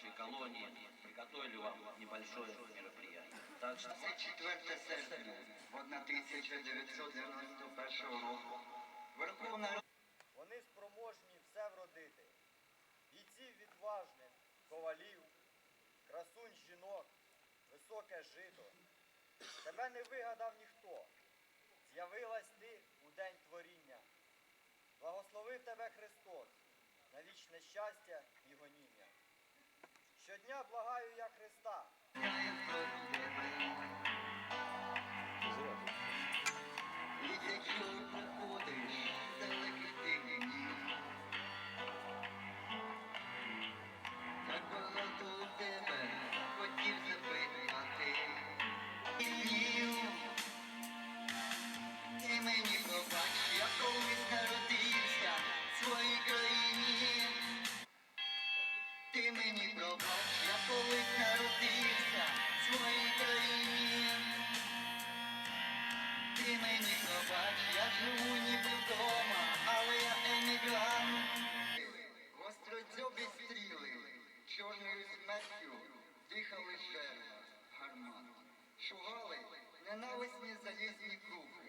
нашей колонии приготовили вам небольшое мероприятие. Так что 24 серпня 1991 року Верховна Вони спроможні все вродити. Бійців відважних, ковалів, красунь жінок, високе жито. Тебе не вигадав ніхто. З'явилась ти у день творіння. Благословив тебе Христос на вічне щастя і гоніння. Щодня благаю я Христа, ненависні залізні круги.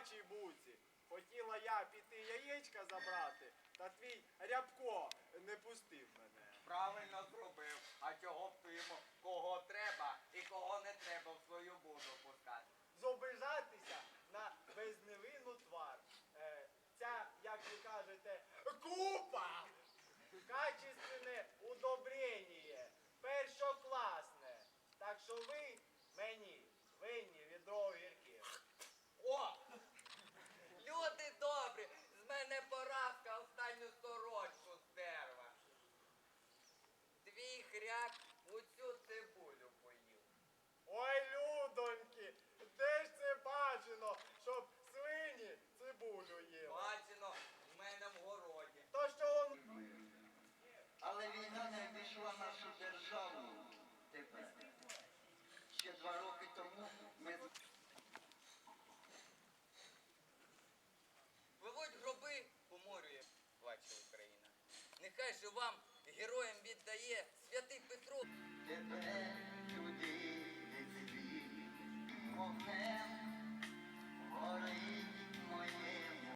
Собачій буці. Хотіла я піти яєчка забрати, та твій рябко не пустив мене. Правильно зробив. А чого б ти йому кого треба і кого не треба в свою буду пускати? Зобижатися на безневинну твар. Е, ця, як ви кажете, купа! Качественне Ще два роки тому ми Виводь гроби, поморює, плаче Україна. Нехай же вам героям віддає святий Петро. тебе люди не